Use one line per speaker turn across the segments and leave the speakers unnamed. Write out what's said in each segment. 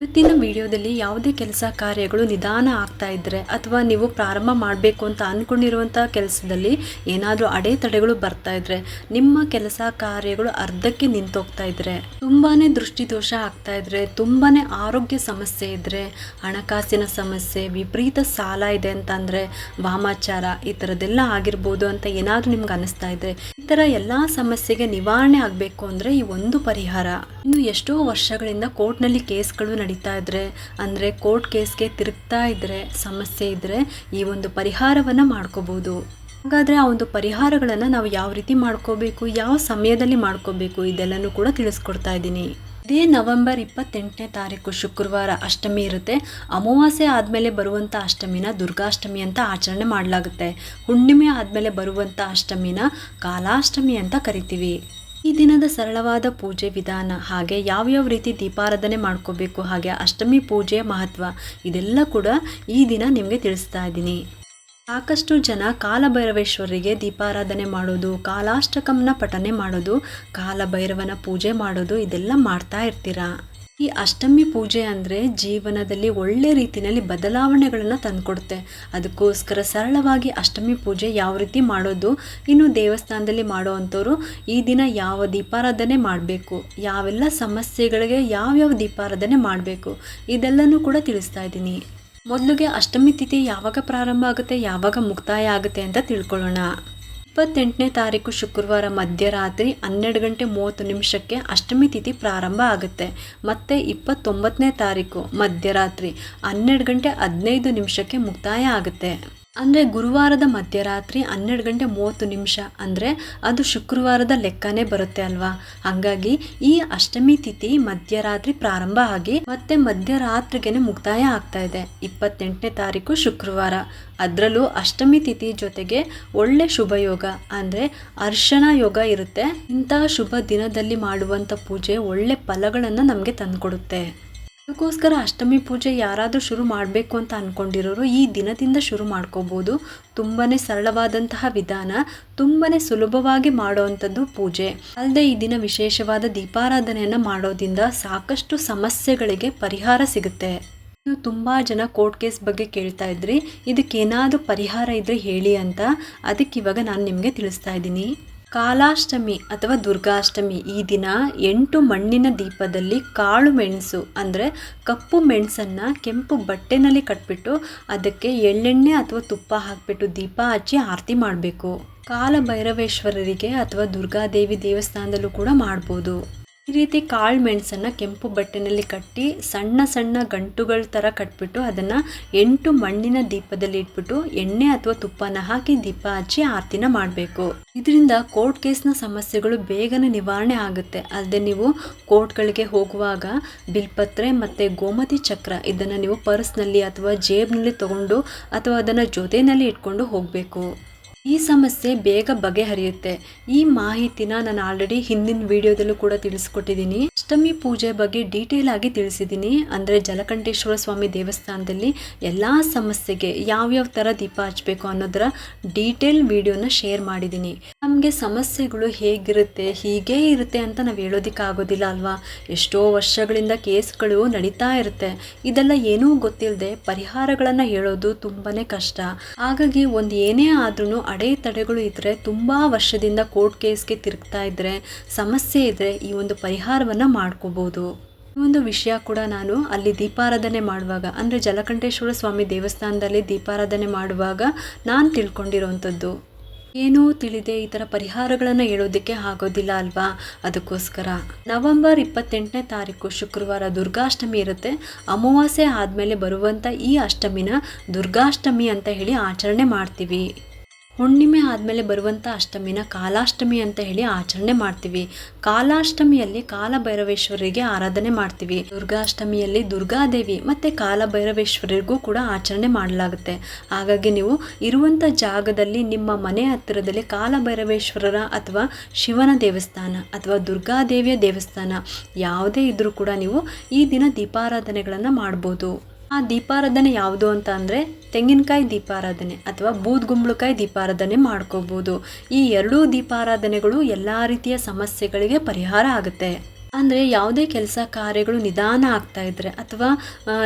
ಇವತ್ತಿನ ವಿಡಿಯೋದಲ್ಲಿ ಯಾವುದೇ ಕೆಲಸ ಕಾರ್ಯಗಳು ನಿಧಾನ ಆಗ್ತಾ ಇದ್ದರೆ ಅಥವಾ ನೀವು ಪ್ರಾರಂಭ ಮಾಡಬೇಕು ಅಂತ ಅಂದ್ಕೊಂಡಿರುವಂಥ ಕೆಲಸದಲ್ಲಿ ಏನಾದರೂ ಅಡೆತಡೆಗಳು ಬರ್ತಾ ಇದ್ರೆ, ನಿಮ್ಮ ಕೆಲಸ ಕಾರ್ಯಗಳು ಅರ್ಧಕ್ಕೆ ನಿಂತೋಗ್ತಾ ಇದ್ರೆ ತುಂಬಾ ದೃಷ್ಟಿದೋಷ ಆಗ್ತಾ ಇದ್ರೆ ತುಂಬಾ ಆರೋಗ್ಯ ಸಮಸ್ಯೆ ಇದ್ದರೆ ಹಣಕಾಸಿನ ಸಮಸ್ಯೆ, ವಿಪರೀತ ಸಾಲ ಇದೆ ಅಂತಂದ್ರೆ ವಾಮಾಚಾರ, ಈ ಥರದ್ದೆಲ್ಲ ಆಗಿರ್ಬೋದು ಅಂತ ಏನಾದರೂ ನಿಮ್ಗೆ ಅನಿಸ್ತಾ ಇದ್ರೆ, ಈ ಥರ ಎಲ್ಲ ಸಮಸ್ಯೆಗೆ ನಿವಾರಣೆ ಆಗಬೇಕು ಅಂದರೆ ಈ ಒಂದು ಪರಿಹಾರ. ಇನ್ನು ಎಷ್ಟೋ ವರ್ಷಗಳಿಂದ ಕೋರ್ಟ್ನಲ್ಲಿ ಕೇಸ್ಗಳು ನಡೀತಾ ಇದ್ರೆ, ಅಂದರೆ ಕೋರ್ಟ್ ಕೇಸ್ಗೆ ತಿರುಗ್ತಾ ಇದ್ರೆ, ಸಮಸ್ಯೆ ಇದ್ದರೆ ಈ ಒಂದು ಪರಿಹಾರವನ್ನು ಮಾಡ್ಕೋಬೋದು. ಹಾಗಾದರೆ ಆ ಒಂದು ಪರಿಹಾರಗಳನ್ನು ನಾವು ಯಾವ ರೀತಿ ಮಾಡ್ಕೋಬೇಕು, ಯಾವ ಸಮಯದಲ್ಲಿ ಮಾಡ್ಕೋಬೇಕು, ಇದೆಲ್ಲನೂ ಕೂಡ ತಿಳಿಸ್ಕೊಡ್ತಾ ಇದ್ದೀನಿ. ಇದೇ ನವೆಂಬರ್ ಇಪ್ಪತ್ತೆಂಟನೇ ತಾರೀಕು ಶುಕ್ರವಾರ ಅಷ್ಟಮಿ ಇರುತ್ತೆ. ಅಮಾವಾಸ್ಯೆ ಆದಮೇಲೆ ಬರುವಂಥ ಅಷ್ಟಮಿನ ದುರ್ಗಾಷ್ಟಮಿ ಅಂತ ಆಚರಣೆ ಮಾಡಲಾಗುತ್ತೆ. ಹುಣ್ಣಿಮೆ ಆದಮೇಲೆ ಬರುವಂಥ ಅಷ್ಟಮಿನ ಕಾಲಾಷ್ಟಮಿ ಅಂತ ಕರಿತೀವಿ. ಈ ದಿನದ ಸರಳವಾದ ಪೂಜೆ ವಿಧಾನ, ಹಾಗೆ ಯಾವ್ಯಾವ ರೀತಿ ದೀಪಾರಾಧನೆ ಮಾಡ್ಕೋಬೇಕು, ಹಾಗೆ ಅಷ್ಟಮಿ ಪೂಜೆಯ ಮಹತ್ವ, ಇದೆಲ್ಲ ಕೂಡ ಈ ದಿನ ನಿಮಗೆ ತಿಳಿಸ್ತಾ ಇದ್ದೀನಿ. ಸಾಕಷ್ಟು ಜನ ಕಾಲಭೈರವೇಶ್ವರಿಗೆ ದೀಪಾರಾಧನೆ ಮಾಡೋದು ಕಾಲಾಷ್ಟಕಂನ ಪಠನೆ ಮಾಡೋದು, ಕಾಲಭೈರವನ ಪೂಜೆ ಮಾಡೋದು, ಇದೆಲ್ಲ ಮಾಡ್ತಾ ಇರ್ತೀರಾ? ಈ ಅಷ್ಟಮಿ ಪೂಜೆ ಅಂದರೆ ಜೀವನದಲ್ಲಿ ಒಳ್ಳೆ ರೀತಿಯಲ್ಲಿ ಬದಲಾವಣೆಗಳನ್ನು ತಂದುಕೊಡುತ್ತೆ. ಅದಕ್ಕೋಸ್ಕರ ಸರಳವಾಗಿ ಅಷ್ಟಮಿ ಪೂಜೆ ಯಾವ ರೀತಿ ಮಾಡೋದು, ಇನ್ನು ದೇವಸ್ಥಾನದಲ್ಲಿ ಮಾಡುವಂಥವ್ರು ಈ ದಿನ ಯಾವ ದೀಪಾರಾಧನೆ ಮಾಡಬೇಕು, ಯಾವೆಲ್ಲ ಸಮಸ್ಯೆಗಳಿಗೆ ಯಾವ್ಯಾವ ದೀಪಾರಾಧನೆ ಮಾಡಬೇಕು, ಇದೆಲ್ಲನೂ ಕೂಡ ತಿಳಿಸ್ತಾ ಇದ್ದೀನಿ. ಮೊದಲಿಗೆ ಅಷ್ಟಮಿ ತಿಥಿ ಯಾವಾಗ ಪ್ರಾರಂಭ ಆಗುತ್ತೆ, ಯಾವಾಗ ಮುಕ್ತಾಯ ಆಗುತ್ತೆ ಅಂತ ತಿಳ್ಕೊಳ್ಳೋಣ. ಇಪ್ಪತ್ತೆಂಟನೇ ತಾರೀಕು ಶುಕ್ರವಾರ ಮಧ್ಯರಾತ್ರಿ ಹನ್ನೆರಡು ಗಂಟೆ ಮೂವತ್ತು ನಿಮಿಷಕ್ಕೆ ಅಷ್ಟಮಿ ತಿಥಿ ಪ್ರಾರಂಭ ಆಗುತ್ತೆ. ಮತ್ತು ಇಪ್ಪತ್ತೊಂಬತ್ತನೇ ತಾರೀಕು ಮಧ್ಯರಾತ್ರಿ ಹನ್ನೆರಡು ಗಂಟೆ ಹದಿನೈದು ನಿಮಿಷಕ್ಕೆ ಮುಕ್ತಾಯ ಆಗುತ್ತೆ. ಅಂದರೆ ಗುರುವಾರದ ಮಧ್ಯರಾತ್ರಿ ಹನ್ನೆರಡು ಗಂಟೆ ಮೂವತ್ತು ನಿಮಿಷ, ಅಂದರೆ ಅದು ಶುಕ್ರವಾರದ ಲೆಕ್ಕನೇ ಬರುತ್ತೆ ಅಲ್ವಾ? ಹಾಗಾಗಿ ಈ ಅಷ್ಟಮಿ ತಿಥಿ ಮಧ್ಯರಾತ್ರಿ ಪ್ರಾರಂಭ ಆಗಿ ಮತ್ತೆ ಮಧ್ಯರಾತ್ರಿಗೆ ಮುಕ್ತಾಯ ಆಗ್ತಾ ಇದೆ. ಇಪ್ಪತ್ತೆಂಟನೇ ತಾರೀಕು ಶುಕ್ರವಾರ. ಅದರಲ್ಲೂ ಅಷ್ಟಮಿ ತಿಥಿ ಜೊತೆಗೆ ಒಳ್ಳೆ ಶುಭ ಯೋಗ, ಅಂದರೆ ಅರ್ಶನ ಯೋಗ ಇರುತ್ತೆ. ಇಂತಹ ಶುಭ ದಿನದಲ್ಲಿ ಮಾಡುವಂಥ ಪೂಜೆ ಒಳ್ಳೆ ಫಲಗಳನ್ನು ನಮಗೆ ತಂದುಕೊಡುತ್ತೆ. ಅದಕ್ಕೋಸ್ಕರ ಅಷ್ಟಮಿ ಪೂಜೆ ಯಾರಾದರೂ ಶುರು ಮಾಡಬೇಕು ಅಂತ ಅಂದ್ಕೊಂಡಿರೋರು ಈ ದಿನದಿಂದ ಶುರು ಮಾಡ್ಕೋಬೋದು. ತುಂಬಾ ಸರಳವಾದಂತಹ ವಿಧಾನ ತುಂಬಾ ಸುಲಭವಾಗಿ ಮಾಡೋವಂಥದ್ದು ಪೂಜೆ. ಅಲ್ಲದೆ ಈ ದಿನ ವಿಶೇಷವಾದ ದೀಪಾರಾಧನೆಯನ್ನು ಮಾಡೋದ್ರಿಂದ ಸಾಕಷ್ಟು ಸಮಸ್ಯೆಗಳಿಗೆ ಪರಿಹಾರ ಸಿಗುತ್ತೆ. ನೀವು ತುಂಬ ಜನ ಕೋರ್ಟ್ ಕೇಸ್ ಬಗ್ಗೆ ಕೇಳ್ತಾ ಇದ್ರಿ. ಇದಕ್ಕೇನಾದರೂ ಪರಿಹಾರ ಇದ್ದರೆ ಹೇಳಿ ಅಂತ. ಅದಕ್ಕೆ ಇವಾಗ ನಾನು ನಿಮಗೆ ತಿಳಿಸ್ತಾ ಇದ್ದೀನಿ. ಕಾಲಾಷ್ಟಮಿ ಅಥವಾ ದುರ್ಗಾಷ್ಟಮಿ ಈ ದಿನ ಎಂಟು ಮಣ್ಣಿನ ದೀಪದಲ್ಲಿ ಕಾಳು ಮೆಣಸು, ಅಂದರೆ ಕಪ್ಪು ಮೆಣಸನ್ನು ಕೆಂಪು ಬಟ್ಟೆನಲ್ಲಿ ಕಟ್ಬಿಟ್ಟು ಅದಕ್ಕೆ ಎಳ್ಳೆಣ್ಣೆ ಅಥವಾ ತುಪ್ಪ ಹಾಕಿಬಿಟ್ಟು ದೀಪ ಹಚ್ಚಿ ಆರತಿ ಮಾಡಬೇಕು. ಕಾಲಭೈರವೇಶ್ವರರಿಗೆ ಅಥವಾ ದುರ್ಗಾದೇವಿ ದೇವಸ್ಥಾನದಲ್ಲೂ ಕೂಡ ಮಾಡ್ಬೋದು. ಈ ರೀತಿ ಕಾಳು ಮೆಣಸನ್ನು ಕೆಂಪು ಬಟ್ಟೆನಲ್ಲಿ ಕಟ್ಟಿ ಸಣ್ಣ ಸಣ್ಣ ಗಂಟುಗಳ ಥರ ಕಟ್ಬಿಟ್ಟು ಅದನ್ನು ಎಂಟು ಮಣ್ಣಿನ ದೀಪದಲ್ಲಿ ಇಟ್ಬಿಟ್ಟು ಎಣ್ಣೆ ಅಥವಾ ತುಪ್ಪನ ಹಾಕಿ ದೀಪ ಹಚ್ಚಿ ಆರತಿನ ಮಾಡಬೇಕು. ಇದರಿಂದ ಕೋರ್ಟ್ ಕೇಸ್ನ ಸಮಸ್ಯೆಗಳು ಬೇಗನೆ ನಿವಾರಣೆ ಆಗುತ್ತೆ. ಅಲ್ಲದೆ ನೀವು ಕೋರ್ಟ್ಗಳಿಗೆ ಹೋಗುವಾಗ ಬಿಲ್ಪತ್ರೆ ಮತ್ತು ಗೋಮತಿ ಚಕ್ರ ಇದನ್ನು ನೀವು ಪರ್ಸ್ನಲ್ಲಿ ಅಥವಾ ಜೇಬ್ನಲ್ಲಿ ತಗೊಂಡು ಅಥವಾ ಅದನ್ನು ಜೊತೆಯಲ್ಲಿ ಇಟ್ಕೊಂಡು ಹೋಗಬೇಕು. ಈ ಸಮಸ್ಯೆ ಬೇಗ ಬಗೆಹರಿಯುತ್ತೆ. ಈ ಮಾಹಿತಿನ ನಾನು ಆಲ್ರೆಡಿ ಹಿಂದಿನ ವಿಡಿಯೋದಲ್ಲೂ ಕೂಡ ತಿಳಿಸ್ಕೊಟ್ಟಿದ್ದೀನಿ. ಅಷ್ಟಮಿ ಪೂಜೆ ಬಗ್ಗೆ ಡೀಟೇಲ್ ಆಗಿ ತಿಳಿಸಿದ್ದೀನಿ. ಅಂದರೆ ಜಲಕಂಠೇಶ್ವರ ಸ್ವಾಮಿ ದೇವಸ್ಥಾನದಲ್ಲಿ ಎಲ್ಲ ಸಮಸ್ಯೆಗೆ ಯಾವ್ಯಾವ ಥರ ದೀಪ ಹಚ್ಚಬೇಕು ಅನ್ನೋದರ ಡೀಟೇಲ್ ವಿಡಿಯೋನ ಶೇರ್ ಮಾಡಿದ್ದೀನಿ. ನಮಗೆ ಸಮಸ್ಯೆಗಳು ಹೇಗಿರುತ್ತೆ, ಹೀಗೇ ಇರುತ್ತೆ ಅಂತ ನಾವು ಹೇಳೋದಕ್ಕಾಗೋದಿಲ್ಲ ಅಲ್ವಾ? ಎಷ್ಟೋ ವರ್ಷಗಳಿಂದ ಕೇಸ್ಗಳು ನಡೀತಾ ಇರುತ್ತೆ. ಇದೆಲ್ಲ ಏನೂ ಗೊತ್ತಿಲ್ಲದೆ ಪರಿಹಾರಗಳನ್ನು ಹೇಳೋದು ತುಂಬಾ ಕಷ್ಟ. ಹಾಗಾಗಿ ಒಂದು ಏನೇ ಆದ್ರೂ ಅಡೆತಡೆಗಳು ಇದ್ದರೆ ತುಂಬ ವರ್ಷದಿಂದ ಕೋರ್ಟ್ ಕೇಸ್ಗೆ ತಿರುಗ್ತಾ ಇದ್ದರೆ ಸಮಸ್ಯೆ ಇದ್ದರೆ ಈ ಒಂದು ಪರಿಹಾರವನ್ನು ಮಾಡ್ಕೋಬೋದು. ಈ ಒಂದು ವಿಷಯ ಕೂಡ ನಾನು ಅಲ್ಲಿ ದೀಪಾರಾಧನೆ ಮಾಡುವಾಗ, ಅಂದರೆ ಜಲಕಂಠೇಶ್ವರ ಸ್ವಾಮಿ ದೇವಸ್ಥಾನದಲ್ಲಿ ದೀಪಾರಾಧನೆ ಮಾಡುವಾಗ ನಾನು ತಿಳ್ಕೊಂಡಿರೋವಂಥದ್ದು ಏನೂ ತಿಳಿದೆ ಈ ಥರ ಪರಿಹಾರಗಳನ್ನು ಹೇಳೋದಕ್ಕೆ ಆಗೋದಿಲ್ಲ ಅಲ್ವಾ? ಅದಕ್ಕೋಸ್ಕರ. ನವೆಂಬರ್ ಇಪ್ಪತ್ತೆಂಟನೇ ತಾರೀಕು ಶುಕ್ರವಾರ ದುರ್ಗಾಷ್ಟಮಿ ಇರುತ್ತೆ. ಅಮಾವಾಸ್ಯೆ ಆದಮೇಲೆ ಬರುವಂಥ ಈ ಅಷ್ಟಮಿನ ದುರ್ಗಾಷ್ಟಮಿ ಅಂತ ಹೇಳಿ ಆಚರಣೆ ಮಾಡ್ತೀವಿ. ಹುಣ್ಣಿಮೆ ಆದಮೇಲೆ ಬರುವಂಥ ಅಷ್ಟಮಿನ ಕಾಲಾಷ್ಟಮಿ ಅಂತ ಹೇಳಿ ಆಚರಣೆ ಮಾಡ್ತೀವಿ. ಕಾಲಾಷ್ಟಮಿಯಲ್ಲಿ ಕಾಲಭೈರವೇಶ್ವರಿಗೆ ಆರಾಧನೆ ಮಾಡ್ತೀವಿ. ದುರ್ಗಾಷ್ಟಮಿಯಲ್ಲಿ ದುರ್ಗಾದೇವಿ ಮತ್ತು ಕಾಲಭೈರವೇಶ್ವರಿಗೂ ಕೂಡ ಆಚರಣೆ ಮಾಡಲಾಗುತ್ತೆ. ಹಾಗಾಗಿ ನೀವು ಇರುವಂಥ ಜಾಗದಲ್ಲಿ ನಿಮ್ಮ ಮನೆ ಹತ್ತಿರದಲ್ಲಿ ಕಾಲಭೈರವೇಶ್ವರರ ಅಥವಾ ಶಿವನ ದೇವಸ್ಥಾನ ಅಥವಾ ದುರ್ಗಾದೇವಿಯ ದೇವಸ್ಥಾನ ಯಾವುದೇ ಇದ್ದರೂ ಕೂಡ ನೀವು ಈ ದಿನ ದೀಪಾರಾಧನೆಗಳನ್ನು ಮಾಡ್ಬೋದು. ಆ ದೀಪಾರಾಧನೆ ಯಾವುದು ಅಂತ ಅಂದರೆ ತೆಂಗಿನಕಾಯಿ ದೀಪಾರಾಧನೆ ಅಥವಾ ಬೂದ್ಗುಂಬಳಕಾಯಿ ದೀಪಾರಾಧನೆ ಮಾಡ್ಕೋಬೋದು. ಈ ಎರಡೂ ದೀಪಾರಾಧನೆಗಳು ಎಲ್ಲ ರೀತಿಯ ಸಮಸ್ಯೆಗಳಿಗೆ ಪರಿಹಾರ ಆಗುತ್ತೆ. ಅಂದರೆ ಯಾವುದೇ ಕೆಲಸ ಕಾರ್ಯಗಳು ನಿಧಾನ ಆಗ್ತಾ ಇದ್ದರೆ ಅಥವಾ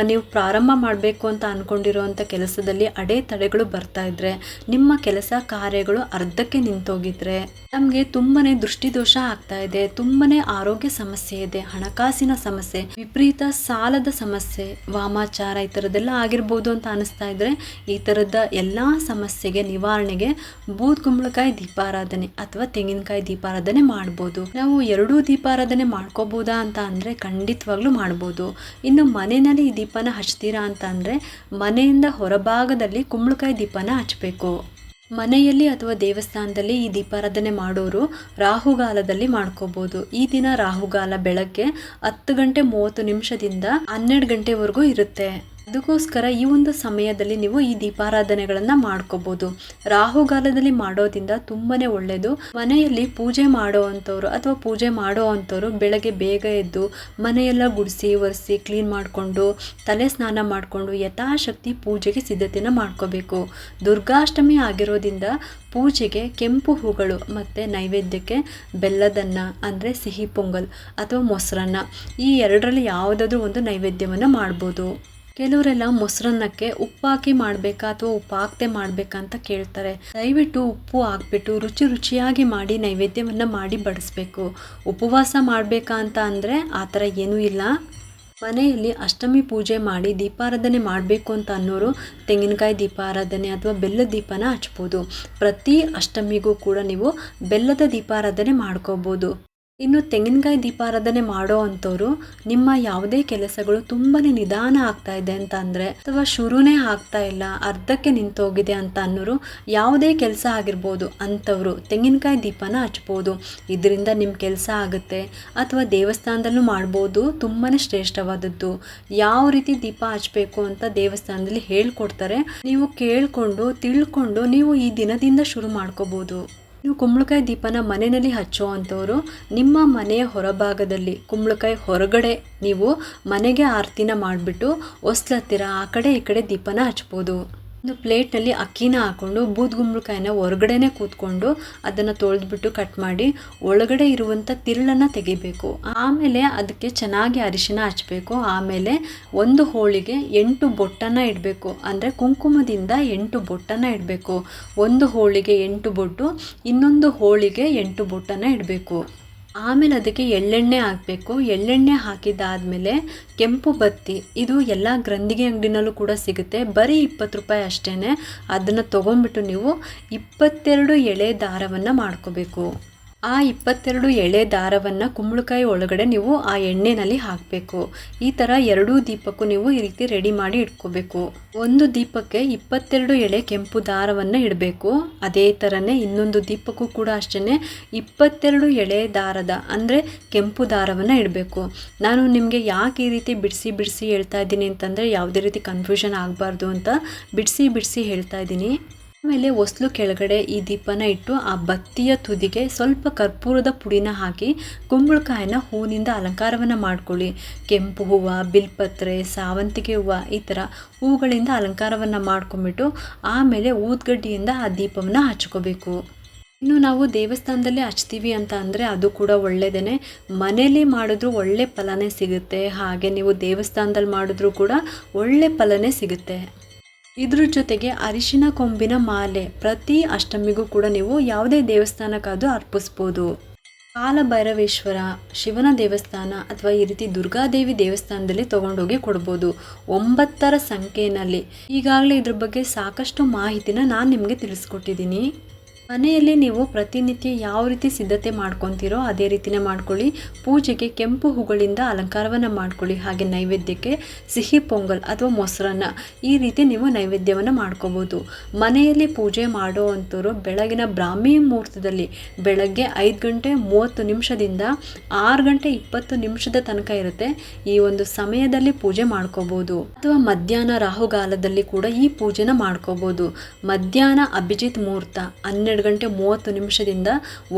ನೀವು ಪ್ರಾರಂಭ ಮಾಡಬೇಕು ಅಂತ ಅಂದ್ಕೊಂಡಿರೋವಂಥ ಕೆಲಸದಲ್ಲಿ ಅಡೆತಡೆಗಳು ಬರ್ತಾ ಇದ್ದರೆ ನಿಮ್ಮ ಕೆಲಸ ಕಾರ್ಯಗಳು ಅರ್ಧಕ್ಕೆ ನಿಂತೋಗಿದ್ರೆ, ನಮಗೆ ತುಂಬಾ ದೃಷ್ಟಿದೋಷ ಆಗ್ತಾ ಇದೆ, ತುಂಬನೇ ಆರೋಗ್ಯ ಸಮಸ್ಯೆ ಇದೆ, ಹಣಕಾಸಿನ ಸಮಸ್ಯೆ, ವಿಪರೀತ ಸಾಲದ ಸಮಸ್ಯೆ, ವಾಮಾಚಾರ ಈ ಥರದ್ದೆಲ್ಲ ಆಗಿರ್ಬೋದು ಅಂತ ಅನಿಸ್ತಾ ಇದ್ರೆ, ಈ ಥರದ ಎಲ್ಲ ಸಮಸ್ಯೆಗೆ ನಿವಾರಣೆಗೆ ಬೂದ್ ಕುಂಬಳಕಾಯಿ ದೀಪಾರಾಧನೆ ಅಥವಾ ತೆಂಗಿನಕಾಯಿ ದೀಪಾರಾಧನೆ ಮಾಡ್ಬೋದು. ನಾವು ಎರಡೂ ದೀಪಾರಾಧನೆ ಮಾಡ್ಕೋಬೋದಾ ಅಂತ ಅಂದರೆ ಖಂಡಿತವಾಗ್ಲೂ ಮಾಡ್ಬೋದು. ಇನ್ನು ಮನೆಯಲ್ಲಿ ಈ ದೀಪನ ಹಚ್ತೀರಾ ಅಂತ ಅಂದರೆ ಮನೆಯಿಂದ ಹೊರಭಾಗದಲ್ಲಿ ಕುಂಬಳಕಾಯಿ ದೀಪನ ಹಚ್ಚಬೇಕು ಮನೆಯಲ್ಲಿ ಅಥವಾ ದೇವಸ್ಥಾನದಲ್ಲಿ ಈ ದೀಪಾರಾಧನೆ ಮಾಡೋರು ರಾಹುಗಾಲದಲ್ಲಿ ಮಾಡ್ಕೋಬೋದು. ಈ ದಿನ ರಾಹುಗಾಲ ಬೆಳಗ್ಗೆ ಹತ್ತು ಗಂಟೆ ಮೂವತ್ತು ನಿಮಿಷದಿಂದ ಹನ್ನೆರಡು ಗಂಟೆವರೆಗೂ ಇರುತ್ತೆ. ಅದಕ್ಕೋಸ್ಕರ ಈ ಒಂದು ಸಮಯದಲ್ಲಿ ನೀವು ಈ ದೀಪಾರಾಧನೆಗಳನ್ನು ಮಾಡ್ಕೋಬೋದು. ರಾಹುಗಾಲದಲ್ಲಿ ಮಾಡೋದ್ರಿಂದ ತುಂಬಾ ಒಳ್ಳೆಯದು ಮನೆಯಲ್ಲಿ ಪೂಜೆ ಮಾಡೋ ಅಂಥವ್ರು ಅಥವಾ ಪೂಜೆ ಮಾಡೋ ಅಂಥವ್ರು ಬೆಳಗ್ಗೆ ಬೇಗ ಎದ್ದು ಮನೆಯೆಲ್ಲ ಗುಡಿಸಿ, ಒರೆಸಿ ಕ್ಲೀನ್ ಮಾಡಿಕೊಂಡು, ತಲೆ ಸ್ನಾನ ಮಾಡಿಕೊಂಡು ಯಥಾಶಕ್ತಿ ಪೂಜೆಗೆ ಸಿದ್ಧತೆಯನ್ನು ಮಾಡ್ಕೋಬೇಕು. ದುರ್ಗಾಷ್ಟಮಿ ಆಗಿರೋದ್ರಿಂದ ಪೂಜೆಗೆ ಕೆಂಪು ಹೂಗಳು ಮತ್ತು ನೈವೇದ್ಯಕ್ಕೆ ಬೆಲ್ಲದನ್ನ ಅಂದರೆ ಸಿಹಿ ಪೊಂಗಲ್ ಅಥವಾ ಮೊಸರನ್ನ ಈ ಎರಡರಲ್ಲಿ ಯಾವುದಾದ್ರೂ ಒಂದು ನೈವೇದ್ಯವನ್ನು ಮಾಡ್ಬೋದು. ಕೆಲವರೆಲ್ಲ ಮೊಸರನ್ನಕ್ಕೆ ಉಪ್ಪು ಹಾಕಿ ಮಾಡಬೇಕಾ ಅಥವಾ ಉಪ್ಪು ಹಾಕದೆ ಮಾಡಬೇಕಾ ಅಂತ ಕೇಳ್ತಾರೆ. ದಯವಿಟ್ಟು ಉಪ್ಪು ಹಾಕ್ಬಿಟ್ಟು ರುಚಿ ರುಚಿಯಾಗಿ ಮಾಡಿ, ನೈವೇದ್ಯವನ್ನು ಮಾಡಿ ಬಡಿಸ್ಬೇಕು. ಉಪವಾಸ ಮಾಡಬೇಕಾ ಅಂತ ಅಂದರೆ ಆ ಥರ ಏನೂ ಇಲ್ಲ. ಮನೆಯಲ್ಲಿ ಅಷ್ಟಮಿ ಪೂಜೆ ಮಾಡಿ ದೀಪಾರಾಧನೆ ಮಾಡಬೇಕು ಅಂತ ಅನ್ನೋರು ತೆಂಗಿನಕಾಯಿ ದೀಪಾರಾಧನೆ ಅಥವಾ ಬೆಲ್ಲದ ದೀಪನ ಹಚ್ಬೋದು. ಪ್ರತಿ ಅಷ್ಟಮಿಗೂ ಕೂಡ ನೀವು ಬೆಲ್ಲದ ದೀಪಾರಾಧನೆ ಮಾಡ್ಕೋಬೋದು. ಇನ್ನು ತೆಂಗಿನಕಾಯಿ ದೀಪಾರಾಧನೆ ಮಾಡೋ ಅಂಥವ್ರು ನಿಮ್ಮ ಯಾವುದೇ ಕೆಲಸಗಳು ತುಂಬಾ ನಿಧಾನ ಆಗ್ತಾ ಇದೆ ಅಂತ ಅಂದರೆ ಅಥವಾ ಶುರುನೇ ಆಗ್ತಾ ಇಲ್ಲ, ಅರ್ಧಕ್ಕೆ ನಿಂತೋಗಿದೆ ಅಂತ ಅನ್ನೋರು ಯಾವುದೇ ಕೆಲಸ ಆಗಿರ್ಬೋದು ಅಂಥವ್ರು ತೆಂಗಿನಕಾಯಿ ದೀಪನ ಹಚ್ಬೋದು. ಇದರಿಂದ ನಿಮ್ಮ ಕೆಲಸ ಆಗುತ್ತೆ ಅಥವಾ ದೇವಸ್ಥಾನದಲ್ಲೂ ಮಾಡ್ಬೋದು ತುಂಬಾ ಶ್ರೇಷ್ಠವಾದದ್ದು. ಯಾವ ರೀತಿ ದೀಪ ಹಚ್ಬೇಕು ಅಂತ ದೇವಸ್ಥಾನದಲ್ಲಿ ಹೇಳ್ಕೊಡ್ತಾರೆ, ನೀವು ಕೇಳಿಕೊಂಡು, ತಿಳ್ಕೊಂಡು ನೀವು ಈ ದಿನದಿಂದ ಶುರು ಮಾಡ್ಕೋಬೋದು. ನೀವು ಕುಂಬಳಕಾಯಿ ದೀಪನ ಮನೆಯಲ್ಲಿ ಹಚ್ಚೋ ಅಂಥವ್ರು, ನಿಮ್ಮ ಮನೆಯ ಹೊರಭಾಗದಲ್ಲಿ ಕುಂಬಳಕಾಯಿ ಹೊರಗಡೆ ನೀವು ಮನೆಗೆ ಆರತಿನ ಮಾಡಿಬಿಟ್ಟು, ಹೊಸ್ಲತ್ತಿರ ಆ ಕಡೆ ಈ ಕಡೆ ದೀಪನ ಹಚ್ಬೋದು. ಒಂದು ಪ್ಲೇಟಲ್ಲಿ ಅಕ್ಕಿನ ಹಾಕ್ಕೊಂಡು ಬೂದ್ಗುಂಬಳಕಾಯಿನ ಹೊರಗಡೆನೆ ಕೂತ್ಕೊಂಡು ಅದನ್ನು ತೊಳೆದ್ಬಿಟ್ಟು ಕಟ್ ಮಾಡಿ ಒಳಗಡೆ ಇರುವಂಥ ತಿರುಳನ್ನು ತೆಗಿಬೇಕು. ಆಮೇಲೆ ಅದಕ್ಕೆ ಚೆನ್ನಾಗಿ ಅರಿಶಿನ ಹಚ್ಚಬೇಕು ಆಮೇಲೆ ಒಂದು ಹೋಳಿಗೆ ಎಂಟು ಬೊಟ್ಟನ್ನು ಇಡಬೇಕು. ಅಂದರೆ ಕುಂಕುಮದಿಂದ ಎಂಟು ಬೊಟ್ಟನ್ನು ಇಡಬೇಕು. ಒಂದು ಹೋಳಿಗೆ ಎಂಟು ಬೊಟ್ಟು, ಇನ್ನೊಂದು ಹೋಳಿಗೆ ಎಂಟು ಬೊಟ್ಟನ್ನು ಇಡಬೇಕು. ಆಮೇಲೆ ಅದಕ್ಕೆ ಎಳ್ಳೆಣ್ಣೆ ಹಾಕಬೇಕು. ಎಳ್ಳೆಣ್ಣೆ ಹಾಕಿದ್ದಾದಮೇಲೆ ಕೆಂಪು ಬತ್ತಿ, ಇದು ಎಲ್ಲ ಗ್ರಂಥಿಗೆ ಅಂಗಡಿನಲ್ಲೂ ಕೂಡ ಸಿಗುತ್ತೆ. ಬರೀ ಇಪ್ಪತ್ತು ರೂಪಾಯಿ ಅಷ್ಟೇ ಅದನ್ನು ತೊಗೊಂಡ್ಬಿಟ್ಟು ನೀವು ಇಪ್ಪತ್ತೆರಡು ಎಳೆ ದಾರವನ್ನು ಮಾಡ್ಕೋಬೇಕು. ಆ ಇಪ್ಪತ್ತೆರಡು ಎಳೆ ದಾರವನ್ನು ಕುಂಬಳಕಾಯಿ ಒಳಗಡೆ ನೀವು ಆ ಎಣ್ಣೆನಲ್ಲಿ ಹಾಕಬೇಕು. ಈ ಥರ ಎರಡೂ ದೀಪಕ್ಕೂ ನೀವು ಈ ರೀತಿ ರೆಡಿ ಮಾಡಿ ಇಟ್ಕೋಬೇಕು. ಒಂದು ದೀಪಕ್ಕೆ ಇಪ್ಪತ್ತೆರಡು ಎಳೆ ಕೆಂಪು ದಾರವನ್ನು ಇಡಬೇಕು. ಅದೇ ಥರನೇ ಇನ್ನೊಂದು ದೀಪಕ್ಕೂ ಕೂಡ ಅಷ್ಟೇ ಇಪ್ಪತ್ತೆರಡು ಎಳೆ ದಾರದ ಅಂದರೆ ಕೆಂಪು ದಾರವನ್ನು ಇಡಬೇಕು. ನಾನು ನಿಮಗೆ ಯಾಕೆ ಈ ರೀತಿ ಬಿಡಿಸಿ ಬಿಡಿಸಿ ಹೇಳ್ತಾ ಇದ್ದೀನಿ ಅಂತಂದರೆ ಯಾವುದೇ ರೀತಿ ಕನ್ಫ್ಯೂಷನ್ ಆಗಬಾರ್ದು ಅಂತ ಬಿಡಿಸಿ ಬಿಡಿಸಿ ಹೇಳ್ತಾ ಇದ್ದೀನಿ. ಆಮೇಲೆ ಹೊಸ್ಲು ಕೆಳಗಡೆ ಈ ದೀಪನ ಇಟ್ಟು ಆ ಬತ್ತಿಯ ತುದಿಗೆ ಸ್ವಲ್ಪ ಕರ್ಪೂರದ ಪುಡಿನ ಹಾಕಿ ಕುಂಬಳಕಾಯಿನ ಹೂವಿನಿಂದ ಅಲಂಕಾರವನ್ನು ಮಾಡ್ಕೊಳ್ಳಿ. ಕೆಂಪು ಹೂವು, ಬಿಲ್ಪತ್ರೆ, ಸಾವಂತಿಗೆ ಹೂವು ಈ ಥರ ಹೂಗಳಿಂದ ಅಲಂಕಾರವನ್ನು ಮಾಡ್ಕೊಂಬಿಟ್ಟು ಆಮೇಲೆ ಊದ್ಗಡ್ಡಿಯಿಂದ ಆ ದೀಪವನ್ನು ಹಚ್ಕೋಬೇಕು. ಇನ್ನು ನಾವು ದೇವಸ್ಥಾನದಲ್ಲೇ ಹಚ್ತೀವಿ ಅಂತ ಅಂದರೆ ಅದು ಕೂಡ ಒಳ್ಳೆಯದೇ ಮನೇಲಿ ಮಾಡಿದ್ರೂ ಒಳ್ಳೆ ಫಲನೇ ಸಿಗುತ್ತೆ. ಹಾಗೆ ನೀವು ದೇವಸ್ಥಾನದಲ್ಲಿ ಮಾಡಿದ್ರೂ ಕೂಡ ಒಳ್ಳೆ ಫಲನೇ ಸಿಗುತ್ತೆ. ಇದ್ರ ಜೊತೆಗೆ ಅರಿಶಿನ ಕೊಂಬಿನ ಮಾಲೆ ಪ್ರತಿ ಅಷ್ಟಮಿಗೂ ಕೂಡ ನೀವು ಯಾವುದೇ ದೇವಸ್ಥಾನಕ್ಕಾದರೂ ಅರ್ಪಿಸ್ಬೋದು. ಕಾಲಭೈರವೇಶ್ವರ, ಶಿವನ ದೇವಸ್ಥಾನ ಅಥವಾ ಈ ರೀತಿ ದುರ್ಗಾದೇವಿ ದೇವಸ್ಥಾನದಲ್ಲಿ ತೊಗೊಂಡೋಗಿ ಕೊಡ್ಬೋದು. ಒಂಬತ್ತರ ಸಂಖ್ಯೆಯಲ್ಲಿ ಈಗಾಗಲೇ ಇದ್ರ ಬಗ್ಗೆ ಸಾಕಷ್ಟು ಮಾಹಿತಿನ ನಾನು ನಿಮಗೆ ತಿಳಿಸ್ಕೊಟ್ಟಿದ್ದೀನಿ. ಮನೆಯಲ್ಲಿ ನೀವು ಪ್ರತಿನಿತ್ಯ ಯಾವ ರೀತಿ ಸಿದ್ಧತೆ ಮಾಡ್ಕೊತೀರೋ ಅದೇ ರೀತಿನೇ ಮಾಡ್ಕೊಳ್ಳಿ. ಪೂಜೆಗೆ ಕೆಂಪು ಹೂಗಳಿಂದ ಅಲಂಕಾರವನ್ನು ಮಾಡ್ಕೊಳ್ಳಿ. ಹಾಗೆ ನೈವೇದ್ಯಕ್ಕೆ ಸಿಹಿ ಪೊಂಗಲ್ ಅಥವಾ ಮೊಸರನ್ನ ಈ ರೀತಿ ನೀವು ನೈವೇದ್ಯವನ್ನು ಮಾಡ್ಕೋಬೋದು. ಮನೆಯಲ್ಲಿ ಪೂಜೆ ಮಾಡೋ ಅಂಥವ್ರು ಬೆಳಗಿನ ಬ್ರಾಹ್ಮಿ ಮುಹೂರ್ತದಲ್ಲಿ ಬೆಳಗ್ಗೆ ಐದು ಗಂಟೆ ಮೂವತ್ತು ನಿಮಿಷದಿಂದ ಆರು ಗಂಟೆ ಇಪ್ಪತ್ತು ನಿಮಿಷದ ತನಕ ಇರುತ್ತೆ. ಈ ಒಂದು ಸಮಯದಲ್ಲಿ ಪೂಜೆ ಮಾಡ್ಕೋಬೋದು. ಅಥವಾ ಮಧ್ಯಾಹ್ನ ರಾಹುಗಾಲದಲ್ಲಿ ಕೂಡ ಈ ಪೂಜೆನ ಮಾಡ್ಕೋಬೋದು. ಮಧ್ಯಾಹ್ನ ಅಭಿಜಿತ್ ಮುಹೂರ್ತ ಹನ್ನೆರಡು ಗಂಟೆ ಮೂವತ್ತು ನಿಮಿಷದಿಂದ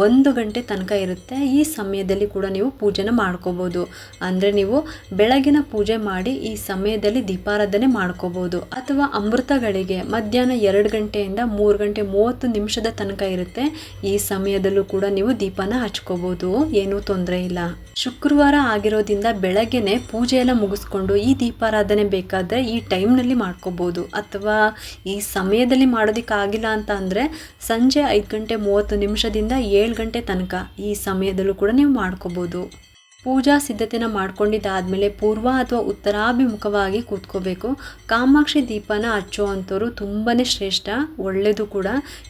ಒಂದು ಗಂಟೆ ತನಕ ಇರುತ್ತೆ. ಈ ಸಮಯದಲ್ಲಿ ಕೂಡ ನೀವು ಪೂಜೆನ ಮಾಡ್ಕೋಬೋದು. ಅಂದರೆ ನೀವು ಬೆಳಗಿನ ಪೂಜೆ ಮಾಡಿ ಈ ಸಮಯದಲ್ಲಿ ದೀಪಾರಾಧನೆ ಮಾಡ್ಕೋಬೋದು. ಅಥವಾ ಅಮೃತಗಳಿಗೆ ಮಧ್ಯಾಹ್ನ ಎರಡು ಗಂಟೆಯಿಂದ ಮೂರು ಗಂಟೆ ಮೂವತ್ತು ನಿಮಿಷದ ತನಕ ಇರುತ್ತೆ. ಈ ಸಮಯದಲ್ಲೂ ಕೂಡ ನೀವು ದೀಪನ ಹಚ್ಕೋಬೋದು. ಏನೂ ತೊಂದರೆ ಇಲ್ಲ. ಶುಕ್ರವಾರ ಆಗಿರೋದ್ರಿಂದ ಬೆಳಗ್ಗೆನೆ ಪೂಜೆ ಎಲ್ಲ ಮುಗಿಸ್ಕೊಂಡು ಈ ದೀಪಾರಾಧನೆ ಬೇಕಾದರೆ ಈ ಟೈಮ್ನಲ್ಲಿ ಮಾಡ್ಕೋಬೋದು. ಅಥವಾ ಈ ಸಮಯದಲ್ಲಿ ಮಾಡೋದಕ್ಕಾಗಿಲ್ಲ ಅಂತ ಅಂದರೆ ಸಂಜೆ ಐದು ಗಂಟೆ ಮೂವತ್ತು ನಿಮಿಷದಿಂದ ಏಳು ಗಂಟೆ ತನಕ ಈ ಸಮಯದಲ್ಲೂ ಕೂಡ ನೀವು ಮಾಡ್ಕೋಬೋದು. ಪೂಜಾ ಸಿದ್ಧತೆನ ಮಾಡ್ಕೊಂಡಿದ್ದಾದಮೇಲೆ ಪೂರ್ವ ಅಥವಾ ಉತ್ತರಾಭಿಮುಖವಾಗಿ ಕೂತ್ಕೋಬೇಕು. ಕಾಮಾಕ್ಷಿ ದೀಪನ ಹಚ್ಚೋ ಅಂಥವ್ರು ತುಂಬಾ ಶ್ರೇಷ್ಠ ಒಳ್ಳೆಯದು ಕೂಡ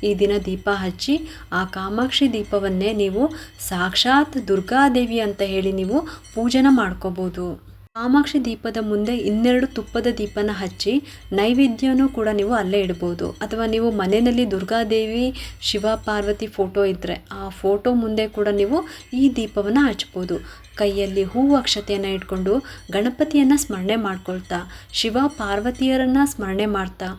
ಈ ದಿನ ದೀಪ ಹಚ್ಚಿ ಆ ಕಾಮಾಕ್ಷಿ ದೀಪವನ್ನೇ ನೀವು ಸಾಕ್ಷಾತ್ ದುರ್ಗಾದೇವಿ ಅಂತ ಹೇಳಿ ನೀವು ಪೂಜೆನ ಮಾಡ್ಕೋಬೋದು. ಕಾಮಾಕ್ಷಿ ದೀಪದ ಮುಂದೆ ಇನ್ನೆರಡು ತುಪ್ಪದ ದೀಪನ ಹಚ್ಚಿ ನೈವೇದ್ಯನೂ ಕೂಡ ನೀವು ಅಲ್ಲೇ ಇಡ್ಬೋದು. ಅಥವಾ ನೀವು ಮನೆಯಲ್ಲಿ ದುರ್ಗಾದೇವಿ, ಶಿವ, ಪಾರ್ವತಿ ಫೋಟೋ ಇದ್ದರೆ ಆ ಫೋಟೋ ಮುಂದೆ ಕೂಡ ನೀವು ಈ ದೀಪವನ್ನು ಹಚ್ಬೋದು. ಕೈಯಲ್ಲಿ ಹೂವು ಅಕ್ಷತೆಯನ್ನು ಇಟ್ಕೊಂಡು ಗಣಪತಿಯನ್ನು ಸ್ಮರಣೆ ಮಾಡ್ಕೊಳ್ತಾ, ಶಿವ ಪಾರ್ವತಿಯರನ್ನು ಸ್ಮರಣೆ ಮಾಡ್ತಾ,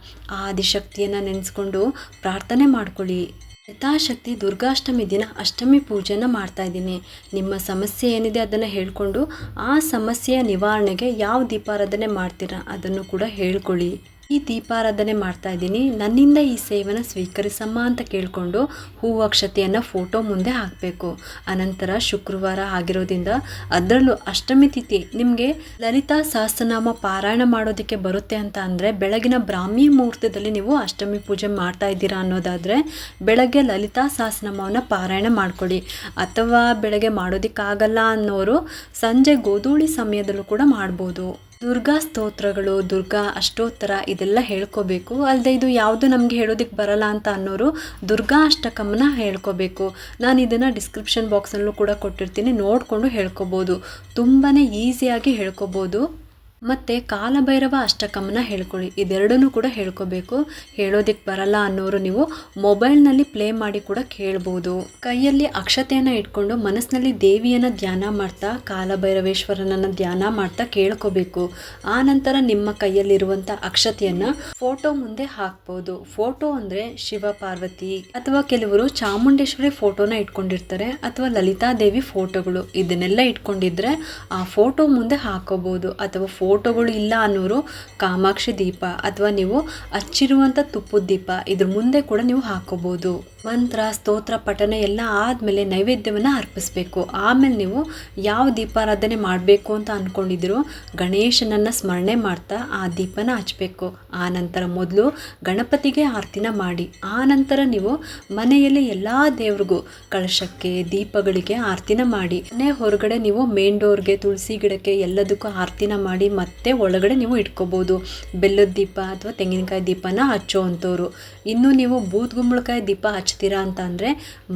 ಆದಿಶಕ್ತಿಯನ್ನು ನೆನೆಸ್ಕೊಂಡು ಪ್ರಾರ್ಥನೆ ಮಾಡ್ಕೊಳ್ಳಿ. ಯಥಾಶಕ್ತಿ ದುರ್ಗಾಷ್ಟಮಿ ದಿನ ಅಷ್ಟಮಿ ಪೂಜೆನ ಮಾಡ್ತಾ ಇದ್ದೀನಿ. ನಿಮ್ಮ ಸಮಸ್ಯೆ ಏನಿದೆ ಅದನ್ನು ಹೇಳಿಕೊಂಡು ಆ ಸಮಸ್ಯೆಯ ನಿವಾರಣೆಗೆ ಯಾವ ದೀಪಾರಾಧನೆ ಮಾಡ್ತೀರಾ ಅದನ್ನು ಕೂಡ ಹೇಳ್ಕೊಳ್ಳಿ. ಈ ದೀಪಾರಾಧನೆ ಮಾಡ್ತಾ ಇದ್ದೀನಿ. ನನ್ನಿಂದ ಈ ಸೇವನ ಸ್ವೀಕರಿಸಮ್ಮ ಅಂತ ಕೇಳಿಕೊಂಡು ಹೂವಕ್ಷತೆಯನ್ನು ಫೋಟೋ ಮುಂದೆ ಹಾಕಬೇಕು. ಅನಂತರ ಶುಕ್ರವಾರ ಆಗಿರೋದ್ರಿಂದ ಅದರಲ್ಲೂ ಅಷ್ಟಮಿ ತಿಥಿ ನಿಮಗೆ ಲಲಿತಾ ಸಹಸ್ರನಾಮ ಪಾರಾಯಣ ಮಾಡೋದಕ್ಕೆ ಬರುತ್ತೆ ಅಂತ ಅಂದರೆ ಬೆಳಗಿನ ಬ್ರಾಹ್ಮಿ ಮುಹೂರ್ತದಲ್ಲಿ ನೀವು ಅಷ್ಟಮಿ ಪೂಜೆ ಮಾಡ್ತಾ ಇದ್ದೀರಾ ಅನ್ನೋದಾದರೆ ಬೆಳಗ್ಗೆ ಲಲಿತಾ ಸಹಸ್ರನಾಮವನ್ನು ಪಾರಾಯಣ ಮಾಡ್ಕೊಳ್ಳಿ. ಅಥವಾ ಬೆಳಗ್ಗೆ ಮಾಡೋದಕ್ಕಾಗಲ್ಲ ಅನ್ನೋರು ಸಂಜೆ ಗೋಧೂಳಿ ಸಮಯದಲ್ಲೂ ಕೂಡ ಮಾಡ್ಬೋದು. ದುರ್ಗಾ ಸ್ತೋತ್ರಗಳು, ದುರ್ಗಾ ಅಷ್ಟೋತ್ತರ ಇದೆಲ್ಲ ಹೇಳ್ಕೋಬೇಕು. ಅಲ್ಲದೆ ಇದು ಯಾವುದು ನಮಗೆ ಹೇಳೋದಕ್ಕೆ ಬರಲ್ಲ ಅಂತ ಅನ್ನೋರು ದುರ್ಗಾ ಅಷ್ಟಕಮ್ಮನ ಹೇಳ್ಕೋಬೇಕು. ನಾನು ಇದನ್ನು ಡಿಸ್ಕ್ರಿಪ್ಷನ್ ಬಾಕ್ಸಲ್ಲೂ ಕೂಡ ಕೊಟ್ಟಿರ್ತೀನಿ, ನೋಡಿಕೊಂಡು ಹೇಳ್ಕೊಬೋದು. ತುಂಬಾ ಈಸಿಯಾಗಿ ಹೇಳ್ಕೊಬೋದು. ಮತ್ತು ಕಾಲಭೈರವ ಅಷ್ಟಕಮನ ಹೇಳ್ಕೊಳ್ಳಿ. ಇದೆರಡನ್ನೂ ಕೂಡ ಹೇಳ್ಕೋಬೇಕು. ಹೇಳೋದಕ್ಕೆ ಬರಲ್ಲ ಅನ್ನೋರು ನೀವು ಮೊಬೈಲ್ನಲ್ಲಿ ಪ್ಲೇ ಮಾಡಿ ಕೂಡ ಕೇಳ್ಬೋದು. ಕೈಯಲ್ಲಿ ಅಕ್ಷತೆಯನ್ನು ಇಟ್ಕೊಂಡು ಮನಸ್ಸಿನಲ್ಲಿ ದೇವಿಯನ್ನು ಧ್ಯಾನ ಮಾಡ್ತಾ, ಕಾಲಭೈರವೇಶ್ವರನನ್ನು ಧ್ಯಾನ ಮಾಡ್ತಾ ಕೇಳ್ಕೋಬೇಕು. ಆ ನಂತರ ನಿಮ್ಮ ಕೈಯಲ್ಲಿರುವಂಥ ಅಕ್ಷತೆಯನ್ನು ಫೋಟೋ ಮುಂದೆ ಹಾಕ್ಬೋದು. ಫೋಟೋ ಅಂದರೆ ಶಿವ ಪಾರ್ವತಿ ಅಥವಾ ಕೆಲವರು ಚಾಮುಂಡೇಶ್ವರಿ ಫೋಟೋನ ಇಟ್ಕೊಂಡಿರ್ತಾರೆ ಅಥವಾ ಲಲಿತಾದೇವಿ ಫೋಟೋಗಳು. ಇದನ್ನೆಲ್ಲ ಇಟ್ಕೊಂಡಿದ್ರೆ ಆ ಫೋಟೋ ಮುಂದೆ ಹಾಕೋಬಹುದು ಅಥವಾ ಫೋ ಫೋಟೋಗಳು ಇಲ್ಲ ಅನ್ನೋರು ಕಾಮಾಕ್ಷಿ ದೀಪ ಅಥವಾ ನೀವು ಹಚ್ಚಿರುವಂಥ ತುಪ್ಪದ ದೀಪ. ಇದ್ರ ಮುಂದೆ ಕೂಡ ನೀವು ಹಾಕೋಬೋದು. ಮಂತ್ರ, ಸ್ತೋತ್ರ ಪಠನೆ ಎಲ್ಲ ಆದಮೇಲೆ ನೈವೇದ್ಯವನ್ನು ಅರ್ಪಿಸ್ಬೇಕು. ಆಮೇಲೆ ನೀವು ಯಾವ ದೀಪಾರಾಧನೆ ಮಾಡಬೇಕು ಅಂತ ಅಂದ್ಕೊಂಡಿದ್ರು ಗಣೇಶನನ್ನು ಸ್ಮರಣೆ ಮಾಡ್ತಾ ಆ ದೀಪನ ಹಚ್ಚಬೇಕು ಆ ನಂತರ ಮೊದಲು ಗಣಪತಿಗೆ ಆರತಿನ ಮಾಡಿ. ಆ ನಂತರ ನೀವು ಮನೆಯಲ್ಲಿ ಎಲ್ಲ ದೇವ್ರಿಗೂ ಕಳಶಕ್ಕೆ, ದೀಪಗಳಿಗೆ ಆರತಿನ ಮಾಡಿ. ಮನೆ ಹೊರಗಡೆ ನೀವು ಮೇನ್ ಡೋರ್ಗೆ, ತುಳಸಿ ಗಿಡಕ್ಕೆ ಎಲ್ಲದಕ್ಕೂ ಆರತಿನ ಮಾಡಿ ಮತ್ತೆ ಒಳಗಡೆ ನೀವು ಇಟ್ಕೋಬೋದು. ಬೆಲ್ಲದ ದೀಪ ಅಥವಾ ತೆಂಗಿನಕಾಯಿ ದೀಪನ ಹಚ್ಚೋ ಅಂಥವ್ರು. ಇನ್ನು ನೀವು ಬೂದ್ಗುಂಬಳಕಾಯಿ ದೀಪ ಹಚ್ತೀರಾ ಅಂತ ಅಂದರೆ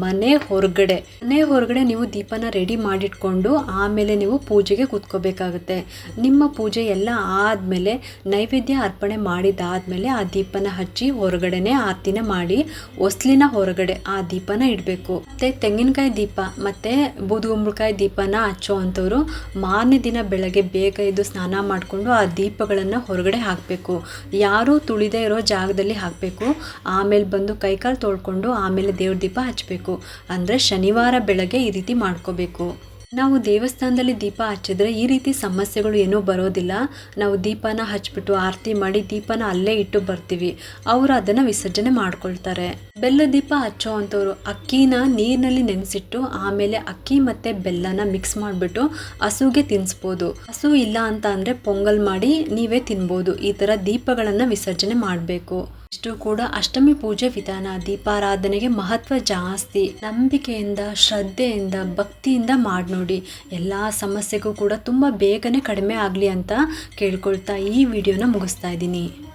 ಮನೆ ಹೊರಗಡೆ. ಮನೆ ಹೊರಗಡೆ ನೀವು ದೀಪನ ರೆಡಿ ಮಾಡಿಟ್ಕೊಂಡು ಆಮೇಲೆ ನೀವು ಪೂಜೆಗೆ ಕೂತ್ಕೋಬೇಕಾಗುತ್ತೆ. ನಿಮ್ಮ ಪೂಜೆ ಎಲ್ಲ ಆದಮೇಲೆ ನೈವೇದ್ಯ ಅರ್ಪಣೆ ಮಾಡಿದಾದಮೇಲೆ ಆ ದೀಪನ ಹಚ್ಚಿ ಹೊರಗಡೆನೆ ಆರತಿನ ಮಾಡಿ ಹೊಸ್ಲಿನ ಹೊರಗಡೆ ಆ ದೀಪನ ಇಡಬೇಕು. ಮತ್ತು ತೆಂಗಿನಕಾಯಿ ದೀಪ, ಮತ್ತು ಬೂದುಗುಂಬಳಕಾಯಿ ದೀಪನ ಹಚ್ಚೋ ಅಂಥವ್ರು ಮಾರನೇ ದಿನ ಬೆಳಗ್ಗೆ ಬೇಗ ಎದ್ದು ಸ್ನಾನ ಮಾಡಿಕೊಂಡು ಆ ದೀಪಗಳನ್ನು ಹೊರಗಡೆ ಹಾಕಬೇಕು. ಯಾರೂ ತುಳಿದೇ ಇರೋ ಜಾಗದಲ್ಲಿ ಹಾಕಬೇಕು. ಆಮೇಲೆ ಬಂದು ಕೈಕಾಲು ತೊಳ್ಕೊಂಡು ಆಮೇಲೆ ದೇವ್ರ ದೀಪ ಹಚ್ಚಬೇಕು ಅಂದರೆ ಶನಿವಾರ ಬೆಳಗ್ಗೆ ಈ ರೀತಿ ಮಾಡ್ಕೋಬೇಕು. ನಾವು ದೇವಸ್ಥಾನದಲ್ಲಿ ದೀಪ ಹಚ್ಚಿದ್ರೆ ಈ ರೀತಿ ಸಮಸ್ಯೆಗಳು ಏನೂ ಬರೋದಿಲ್ಲ. ನಾವು ದೀಪನ ಹಚ್ಬಿಟ್ಟು ಆರತಿ ಮಾಡಿ ದೀಪನ ಅಲ್ಲೇ ಇಟ್ಟು ಬರ್ತೀವಿ. ಅವರು ಅದನ್ನು ವಿಸರ್ಜನೆ ಮಾಡ್ಕೊಳ್ತಾರೆ. ಬೆಲ್ಲ ದೀಪ ಹಚ್ಚೋ ಅಂಥವ್ರು ಅಕ್ಕಿನ ನೀರಿನಲ್ಲಿ ನೆನೆಸಿಟ್ಟು ಆಮೇಲೆ ಅಕ್ಕಿ ಮತ್ತು ಬೆಲ್ಲನ ಮಿಕ್ಸ್ ಮಾಡಿಬಿಟ್ಟು ಹಸುಗೆ ತಿನ್ನಿಸ್ಬೋದು ಹಸು ಇಲ್ಲ ಅಂತ ಪೊಂಗಲ್ ಮಾಡಿ ನೀವೇ ತಿನ್ಬೋದು. ಈ ಥರ ದೀಪಗಳನ್ನು ವಿಸರ್ಜನೆ ಮಾಡಬೇಕು. ಇಷ್ಟು ಕೂಡ ಅಷ್ಟಮಿ ಪೂಜೆ ವಿಧಾನ, ದೀಪಾರಾಧನೆಗೆ ಮಹತ್ವ ಜಾಸ್ತಿ. ನಂಬಿಕೆಯಿಂದ, ಶ್ರದ್ಧೆಯಿಂದ, ಭಕ್ತಿಯಿಂದ ಮಾಡಿ ನೋಡಿ. ಎಲ್ಲ ಸಮಸ್ಯೆಗೂ ಕೂಡ ತುಂಬ ಬೇಗನೆ ಕಡಿಮೆ ಆಗಲಿ ಅಂತ ಕೇಳ್ಕೊಳ್ತಾ ಈ ವಿಡಿಯೋನ ಮುಗಿಸ್ತಾ ಇದ್ದೀನಿ.